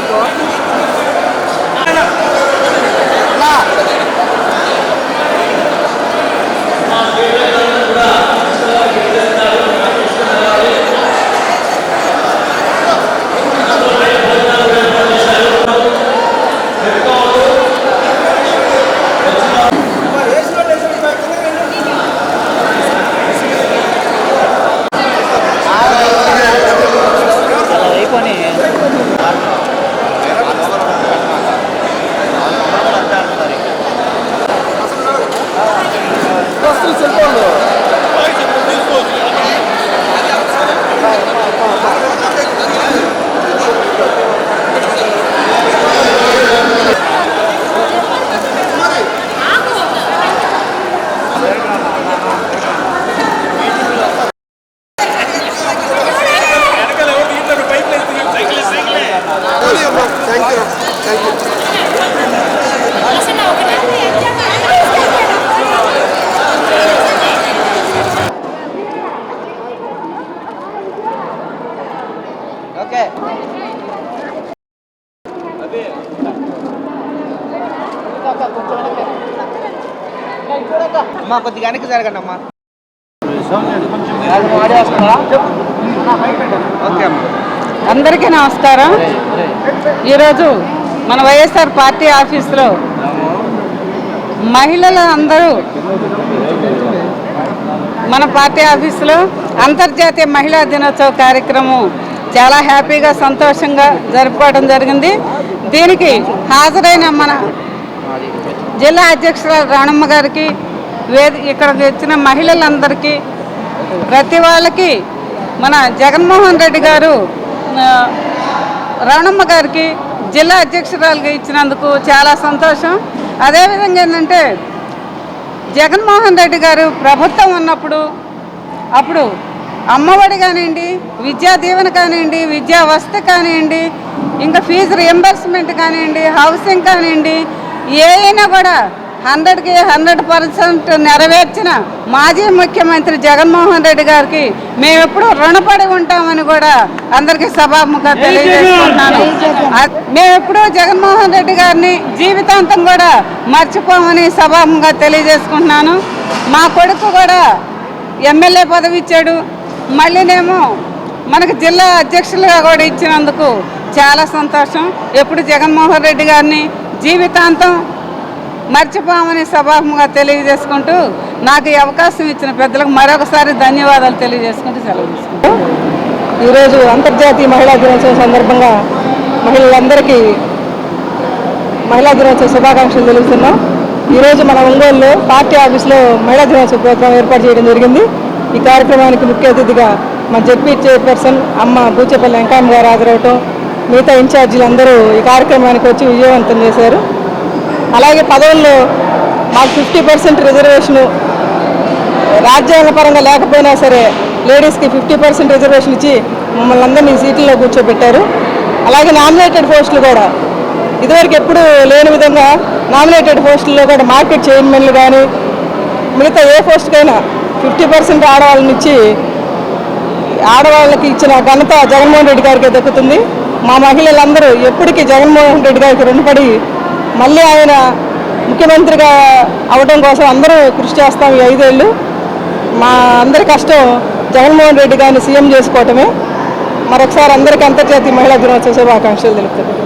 Good luck. Mostriți-l, domnule! Hai să vorbim toți! అమ్మా కొద్దిగా వెనక్కి జరగండి అమ్మా. ఓకే అమ్మా. అందరికీ నమస్కారం. ఈరోజు మన వైఎస్ఆర్ పార్టీ ఆఫీస్లో మహిళలు అందరూ మన పార్టీ ఆఫీసులో అంతర్జాతీయ మహిళా దినోత్సవ కార్యక్రమం చాలా హ్యాపీగా సంతోషంగా జరుపుకోవడం జరిగింది. దీనికి హాజరైన మన జిల్లా అధ్యక్షురాలు రాణమ్మ గారికి వేది ఇక్కడికి వచ్చిన మహిళలందరికీ ప్రతి వాళ్ళకి మన జగన్మోహన్ రెడ్డి గారు రాణమ్మ గారికి జిల్లా అధ్యక్షురాలుగా ఇచ్చినందుకు చాలా సంతోషం. అదేవిధంగా ఏంటంటే జగన్మోహన్ రెడ్డి గారు ప్రభుత్వం ఉన్నప్పుడు అప్పుడు అమ్మఒడి కానివ్వండి విద్యా దీవెన కానివ్వండి విద్యా వసతి కానివ్వండి ఇంకా ఫీజు రియంబర్స్మెంట్ కానివ్వండి హౌసింగ్ కానివ్వండి ఏ అయినా కూడా హండ్రెడ్కి హండ్రెడ్ పర్సెంట్ నెరవేర్చిన మాజీ ముఖ్యమంత్రి జగన్మోహన్ రెడ్డి గారికి మేము ఎప్పుడు రుణపడి ఉంటామని కూడా అందరికీ సభాముఖంగా తెలియజేస్తున్నాను. మేము ఎప్పుడూ జగన్మోహన్ రెడ్డి గారిని జీవితాంతం కూడా మర్చిపోమని సభాముఖంగా తెలియజేసుకుంటున్నాను. మా కొడుకు కూడా ఎమ్మెల్యే పదవి ఇచ్చాడు. మళ్ళీనేమో మనకు జిల్లా అధ్యక్షులుగా కూడా ఇచ్చినందుకు చాలా సంతోషం. ఎప్పుడు జగన్మోహన్ రెడ్డి గారిని జీవితాంతం మర్చిపోమని సభాముగా తెలియజేసుకుంటూ నాకు ఈ అవకాశం ఇచ్చిన పెద్దలకు మరొకసారి ధన్యవాదాలు తెలియజేసుకుంటూ సెలవు తీసుకుంటూ ఈరోజు అంతర్జాతీయ మహిళా దినోత్సవం సందర్భంగా మహిళలందరికీ మహిళా దినోత్సవ శుభాకాంక్షలు తెలుపుతున్నాం. ఈరోజు మన ఒంగోలులో పార్టీ ఆఫీస్లో మహిళా దినోత్సవ ప్రోగ్రాం ఏర్పాటు చేయడం జరిగింది. ఈ కార్యక్రమానికి ముఖ్య అతిథిగా మా జడ్పీ చైర్పర్సన్ అమ్మ బూచేపల్లి వెంకయ్య గారు హాజరవటం మిగతా ఇన్ఛార్జీలు అందరూ ఈ కార్యక్రమానికి వచ్చి విజయవంతం చేశారు. అలాగే పదవుల్లో మాకు ఫిఫ్టీ పర్సెంట్ రిజర్వేషను రాజ్యాంగ పరంగా లేకపోయినా సరే లేడీస్కి ఫిఫ్టీ పర్సెంట్ రిజర్వేషన్ ఇచ్చి మమ్మల్ని అందరినీ సీట్లలో కూర్చోబెట్టారు. అలాగే నామినేటెడ్ పోస్టులు కూడా. ఇదివరకు ఎప్పుడు లేని విధంగా నామినేటెడ్ పోస్టుల్లో కూడా మార్కెట్ చైర్మన్లు కానీ మిగతా ఏ పోస్ట్కైనా ఫిఫ్టీ పర్సెంట్ ఆడవాళ్ళని ఇచ్చి ఆడవాళ్ళకి ఇచ్చిన ఘనత జగన్మోహన్ రెడ్డి గారికి దక్కుతుంది. మా మహిళలందరూ ఎప్పటికీ జగన్మోహన్ రెడ్డి గారికి రుణపడి మళ్ళీ ఆయన ముఖ్యమంత్రిగా అవడం కోసం అందరూ కృషి చేస్తాం ఈ ఐదేళ్ళు. మా అందరి కష్టం జగన్మోహన్ రెడ్డి గారిని సీఎం చేసుకోవటమే. మరొకసారి అందరికీ అంతర్జాతీయ మహిళా దినోత్సవ శుభాకాంక్షలు తెలుపుతున్నాను